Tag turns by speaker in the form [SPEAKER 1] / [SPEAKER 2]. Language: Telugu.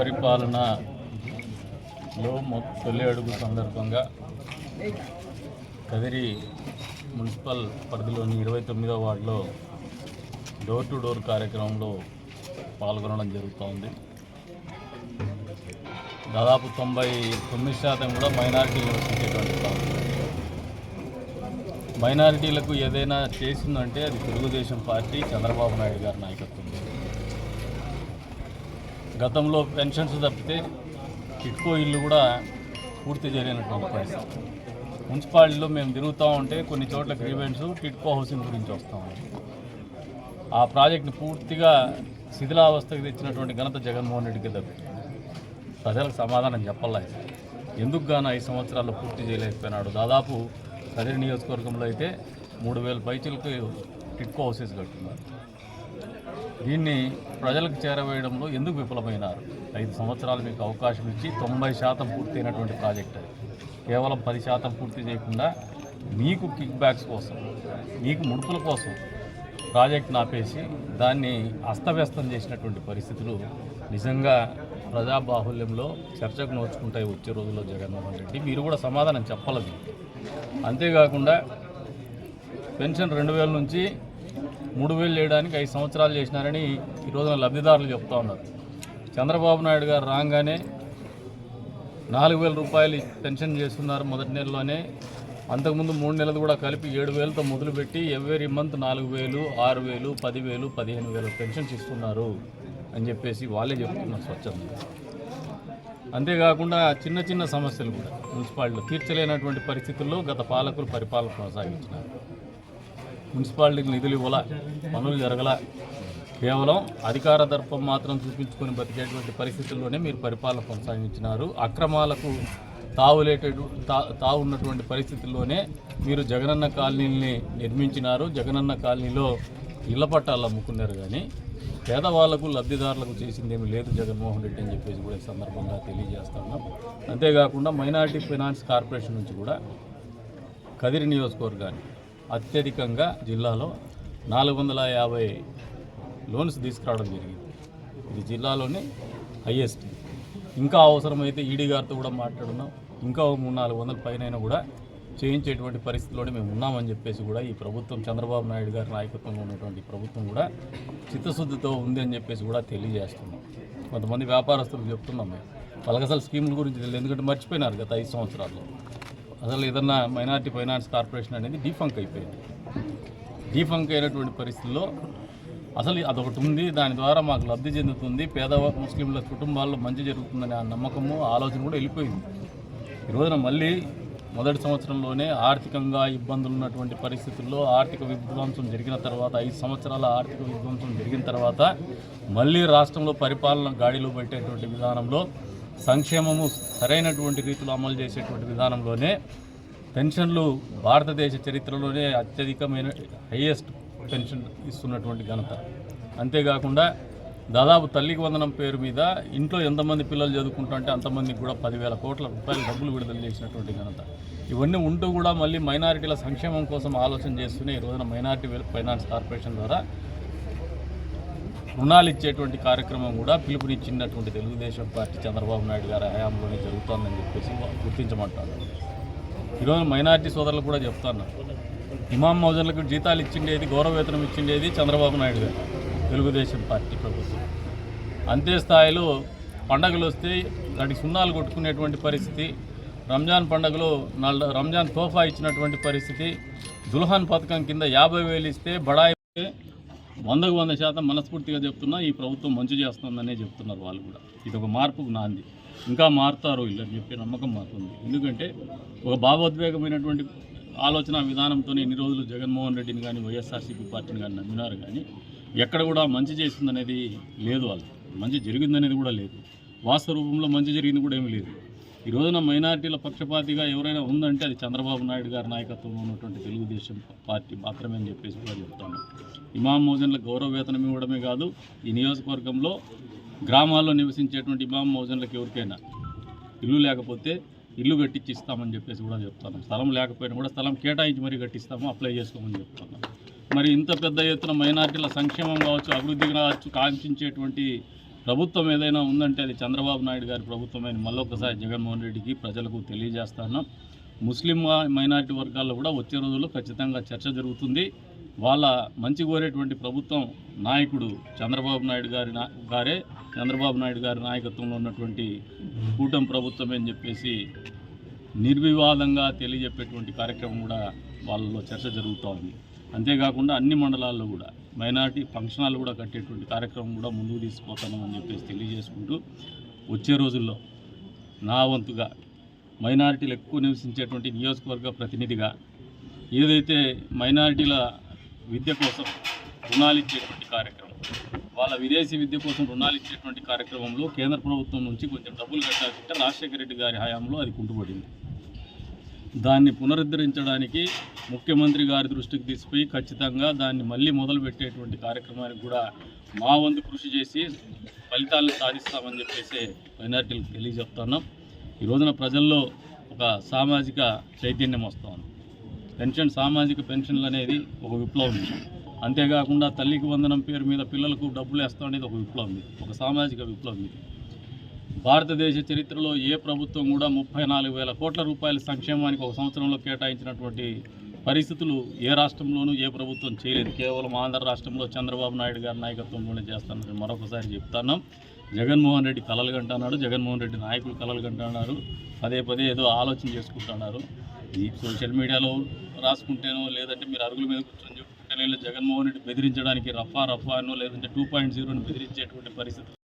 [SPEAKER 1] సుపరిపాలనలో తొలి అడుగు సందర్భంగా కదిరి మున్సిపల్ పరిధిలోని ఇరవై తొమ్మిదో వార్డులో డోర్ టు డోర్ కార్యక్రమంలో పాల్గొనడం జరుగుతోంది. దాదాపు తొంభై తొమ్మిది శాతం కూడా మైనారిటీలు నివసించేటువంటి మైనారిటీలకు ఏదైనా చేసిందంటే అది తెలుగుదేశం పార్టీ చంద్రబాబు నాయుడు గారి నాయకత్వం. గతంలో పెన్షన్స్ తప్పితే టిట్కో ఇల్లు కూడా పూర్తి చేయలేనటువంటి పరిస్థితి. మున్సిపాలిటీలో మేము తిరుగుతూ ఉంటే కొన్ని చోట్ల గ్రీవెంట్స్ టిట్కో హౌసింగ్ గురించి వస్తూ ఉంది. ఆ ప్రాజెక్ట్ని పూర్తిగా శిథిలావస్థకు తెచ్చినటువంటి ఘనత జగన్మోహన్ రెడ్డికి తప్పింది ప్రజలకు సమాధానం చెప్పాలి ఎందుకు గాను ఐదు సంవత్సరాల్లో పూర్తి చేయలేకపోయినాడు? దాదాపు కదిరి నియోజకవర్గంలో అయితే మూడు వేల పైచీలకు టిట్కో హౌసెస్ కట్టున్నారు. దీన్ని ప్రజలకు చేరవేయడంలో ఎందుకు విఫలమైనారు? ఐదు సంవత్సరాలు మీకు అవకాశం ఇచ్చి తొంభై శాతం పూర్తయినటువంటి ప్రాజెక్ట్ అది. కేవలం పది శాతం పూర్తి చేయకుండా మీకు కిక్ బ్యాక్స్ కోసం మీకు ముడుపుల కోసం ప్రాజెక్ట్ ఆపేసి దాన్ని అస్తవ్యస్తం చేసినటువంటి పరిస్థితులు నిజంగా ప్రజాబాహుల్యంలో చర్చకు నోచుకుంటాయి వచ్చే రోజుల్లో జగన్మోహన్ రెడ్డి. మీరు కూడా సమాధానం చెప్పలేదు అంతేకాకుండా పెన్షన్ రెండు వేల నుంచి మూడు వేలు చేయడానికి ఐదు సంవత్సరాలు చేసినారని ఈ రోజున లబ్ధిదారులు చెప్తా ఉన్నారు. చంద్రబాబు నాయుడు గారు రాగానే నాలుగు వేల రూపాయలు పెన్షన్ చేస్తున్నారు మొదటి నెలలోనే. అంతకుముందు మూడు నెలలు కూడా కలిపి ఏడు వేలతో మొదలుపెట్టి ఎవ్రీ మంత్ నాలుగు వేలు ఆరు వేలు పదివేలు పదిహేను వేలు పెన్షన్స్ ఇస్తున్నారు అని చెప్పేసి వాళ్ళే చెప్తున్నారు స్వచ్ఛంద అంతేకాకుండా చిన్న చిన్న సమస్యలు కూడా మున్సిపాలిటీలో తీర్చలేనటువంటి పరిస్థితుల్లో గత పాలకులు పరిపాలన కొనసాగించినారు. మున్సిపాలిటీకి నిధులు ఇవ్వాల? పనులు జరగల? కేవలం అధికార దర్పం మాత్రం చూపించుకొని బతికేటువంటి పరిస్థితుల్లోనే మీరు పరిపాలన కొనసాగించినారు. అక్రమాలకు తావులేటటు తా తావున్నటువంటి పరిస్థితుల్లోనే మీరు జగనన్న కాలనీని నిర్మించినారు. జగనన్న కాలనీలో ఇళ్ళ పట్టాలు అమ్ముకున్నారు కానీ పేదవాళ్ళకు లబ్ధిదారులకు చేసిందేమీ లేదు జగన్మోహన్ రెడ్డి అని చెప్పేసి కూడా ఈ సందర్భంగా తెలియజేస్తున్నాం అంతేకాకుండా మైనారిటీ ఫైనాన్స్ కార్పొరేషన్ నుంచి కూడా కదిరి నియోజకవర్గాన్ని అత్యధికంగా జిల్లాలో నాలుగు వందల యాభై లోన్స్ తీసుకురావడం జరిగింది. ఇది జిల్లాలోనే హయ్యెస్ట్ ఇంకా అవసరమైతే ఈడీ గారితో కూడా మాట్లాడున్నాం ఇంకా మూడు నాలుగు వందల పైన కూడా చేయించేటువంటి పరిస్థితిలోనే మేము ఉన్నామని చెప్పేసి కూడా ఈ ప్రభుత్వం చంద్రబాబు నాయుడు గారి నాయకత్వంలో ఉన్నటువంటి ప్రభుత్వం కూడా చిత్తశుద్ధితో ఉంది అని చెప్పేసి కూడా తెలియజేస్తున్నాం. కొంతమంది వ్యాపారస్తులు చెప్తున్నాం మేము. వాళ్ళకి అసలు స్కీముల గురించి తెలియదు. ఎందుకంటే మర్చిపోయినారు గత ఐదు సంవత్సరాల్లో. అసలు ఏదన్నా మైనారిటీ ఫైనాన్స్ కార్పొరేషన్ అనేది డీఫంక్ అయిపోయింది. డీఫంక్ అయినటువంటి పరిస్థితుల్లో అసలు అదొకటి ఉంది దాని ద్వారా మాకు లబ్ధి చెందుతుంది పేద ముస్లింల కుటుంబాల్లో మంచి జరుగుతుందనే ఆ నమ్మకము ఆలోచన కూడా వెళ్ళిపోయింది. ఈ రోజున మళ్ళీ మొదటి సంవత్సరంలోనే ఆర్థికంగా ఇబ్బందులు ఉన్నటువంటి పరిస్థితుల్లో ఆర్థిక విధ్వంసం జరిగిన తర్వాత ఐదు సంవత్సరాల ఆర్థిక విధ్వంసం జరిగిన తర్వాత మళ్ళీ రాష్ట్రంలో పరిపాలన గాడిలో పెట్టేటువంటి విధానంలో సంక్షేమము సరైనటువంటి రీతిలో అమలు చేసేటువంటి విధానంలోనే పెన్షన్లు భారతదేశ చరిత్రలోనే అత్యధికమైన హయ్యెస్ట్ పెన్షన్ ఇస్తున్నటువంటి ఘనత. అంతేకాకుండా దాదాపు తల్లికి వందనం పేరు మీద ఇంట్లో ఎంతమంది పిల్లలు చదువుకుంటుంటే అంతమందికి కూడా పదివేల కోట్ల రూపాయలు డబ్బులు విడుదల చేసినటువంటి ఘనత. ఇవన్నీ ఉంటూ కూడా మళ్ళీ మైనారిటీల సంక్షేమం కోసం ఆలోచన చేస్తూనే ఈ రోజున మైనారిటీ ఫైనాన్స్ కార్పొరేషన్ ద్వారా రుణాలు ఇచ్చేటువంటి కార్యక్రమం కూడా పిలుపునిచ్చినటువంటి తెలుగుదేశం పార్టీ చంద్రబాబు నాయుడు గారి హయాంలోనే జరుగుతోందని చెప్పేసి గుర్తించమంటారు. ఈరోజు మైనార్టీ సోదరులు కూడా చెప్తాను ఇమాం మౌజన్లకు జీతాలు ఇచ్చిండేది గౌరవవేతనం ఇచ్చిండేది చంద్రబాబు నాయుడు గారు తెలుగుదేశం పార్టీ ప్రభుత్వం. అంతే స్థాయిలో పండగలు వస్తే దానికి సున్నాలు కొట్టుకునేటువంటి పరిస్థితి రంజాన్ పండుగలో నాలుగు రంజాన్ తోఫా ఇచ్చినటువంటి పరిస్థితి దుల్హాన్ పథకం కింద యాభై వేలు ఇస్తే బడాయి వందకు వంద శాతం మనస్ఫూర్తిగా చెప్తున్నా ఈ ప్రభుత్వం మంచి చేస్తుందనే చెప్తున్నారు వాళ్ళు కూడా. ఇది ఒక మార్పుకు నాంది. ఇంకా మారుతారు వీళ్ళని చెప్పే చెప్పి నమ్మకం మాకుంది. ఎందుకంటే ఒక భావోద్వేగమైనటువంటి ఆలోచన విధానంతో ఇన్ని రోజులు జగన్మోహన్ రెడ్డిని కానీ వైఎస్ఆర్సీపీ పార్టీని కానీ నమ్మినారు కానీ ఎక్కడ కూడా మంచి చేసిందనేది లేదు వాళ్ళు మంచి జరిగిందనేది కూడా లేదు. వాస్తవ రూపంలో మంచి జరిగింది కూడా ఏమీ లేదు. ఈ రోజున మైనార్టీల పక్షపాతిగా ఎవరైనా ఉందంటే అది చంద్రబాబు నాయుడు గారి నాయకత్వంలో ఉన్నటువంటి తెలుగుదేశం పార్టీ మాత్రమే అని చెప్పేసి కూడా చెప్తాను. ఇమాం మోజన్ల గౌరవ వేతనం ఇవ్వడమే కాదు ఈ నియోజకవర్గంలో గ్రామాల్లో నివసించేటువంటి ఇమాం మోజన్లకు ఎవరికైనా ఇల్లు లేకపోతే ఇల్లు కట్టించి ఇస్తామని చెప్పేసి కూడా చెప్తాను. స్థలం లేకపోయినా కూడా స్థలం కేటాయించి మరీ కట్టిస్తాము అప్లై చేసుకోమని చెప్తాను. మరి ఇంత పెద్ద ఎత్తున మైనార్టీల సంక్షేమం కావచ్చు అభివృద్ధి కావచ్చు కాంక్షించేటువంటి ప్రభుత్వం ఏదైనా ఉందంటే అది చంద్రబాబు నాయుడు గారి ప్రభుత్వమైన మళ్ళొకసారి జగన్మోహన్ రెడ్డికి ప్రజలకు తెలియజేస్తాను ముస్లిం మైనారిటీ వర్గాల్లో కూడా వచ్చే రోజుల్లో ఖచ్చితంగా చర్చ జరుగుతుంది. వాళ్ళ మంచి కోరేటువంటి ప్రభుత్వం నాయకుడు చంద్రబాబు నాయుడు గారి నా- గారే. చంద్రబాబు నాయుడు గారి నాయకత్వంలో ఉన్నటువంటి కూటమి ప్రభుత్వమే అని చెప్పేసి నిర్వివాదంగా తెలియజెప్పేటువంటి కార్యక్రమం కూడా వాళ్ళలో చర్చ జరుగుతూ ఉంది అంతేకాకుండా అన్ని మండలాల్లో కూడా. మైనార్టీ ఫంక్షన్ హాల్ కూడా కట్టేటువంటి కార్యక్రమం కూడా ముందుకు తీసుకుపోతాను అని చెప్పేసి తెలియజేసుకుంటూ వచ్చే రోజుల్లో నా వంతుగా మైనారిటీలు ఎక్కువ నివసించేటువంటి నియోజకవర్గ ప్రతినిధిగా ఏదైతే మైనారిటీల విద్య కోసం రుణాలు ఇచ్చేటువంటి కార్యక్రమం వాళ్ళ విదేశీ విద్య కోసం రుణాలు ఇచ్చేటువంటి కార్యక్రమంలో కేంద్ర ప్రభుత్వం నుంచి కొంచెం డబ్బులు కట్టాల్సింటే రాజశేఖర రెడ్డి గారి హయాంలో అది కుంటుపడింది. దాన్ని పునరుద్ధరించడానికి ముఖ్యమంత్రి గారి దృష్టికి తీసుకుపోయి ఖచ్చితంగా దాన్ని మళ్ళీ మొదలుపెట్టేటువంటి కార్యక్రమానికి కూడా మా వంతు కృషి చేసి ఫలితాలను సాధిస్తామని చెప్పేసి మైనార్టీలకు తెలియజెప్తున్నాం. ఈ రోజున ప్రజల్లో ఒక సామాజిక చైతన్యం వస్తుంది పెన్షన్ సామాజిక పెన్షన్లు అనేది ఒక విప్లవం. అంతేకాకుండా తల్లికి వందనం పేరు మీద పిల్లలకు డబ్బులు వేస్తాం అనేది ఒక విప్లవం. ఇది ఒక సామాజిక విప్లవం. ఇది భారతదేశ చరిత్రలో ఏ ప్రభుత్వం కూడా ముప్పై నాలుగు వేల కోట్ల రూపాయల సంక్షేమానికి ఒక సంవత్సరంలో కేటాయించినటువంటి పరిస్థితులు ఏ రాష్ట్రంలోనూ ఏ ప్రభుత్వం చేయలేదు. కేవలం ఆంధ్ర రాష్ట్రంలో చంద్రబాబు నాయుడు గారి నాయకత్వంలోనే చేస్తానని మరొకసారి చెప్తున్నాం జగన్మోహన్ రెడ్డి కలలు కంటున్నాడు జగన్మోహన్ రెడ్డి నాయకులు కలలు కంటున్నారు పదే పదే ఏదో ఆలోచన చేసుకుంటున్నారు ఈ సోషల్ మీడియాలో రాసుకుంటేనో లేదంటే మీరు అరుగుల మీద కూర్చొని చెప్పుకుంటేనో జగన్మోహన్ రెడ్డి బెదిరించడానికి రఫా రఫా అనో లేదంటే టూ పాయింట్ జీరోని బెదిరించేటువంటి పరిస్థితి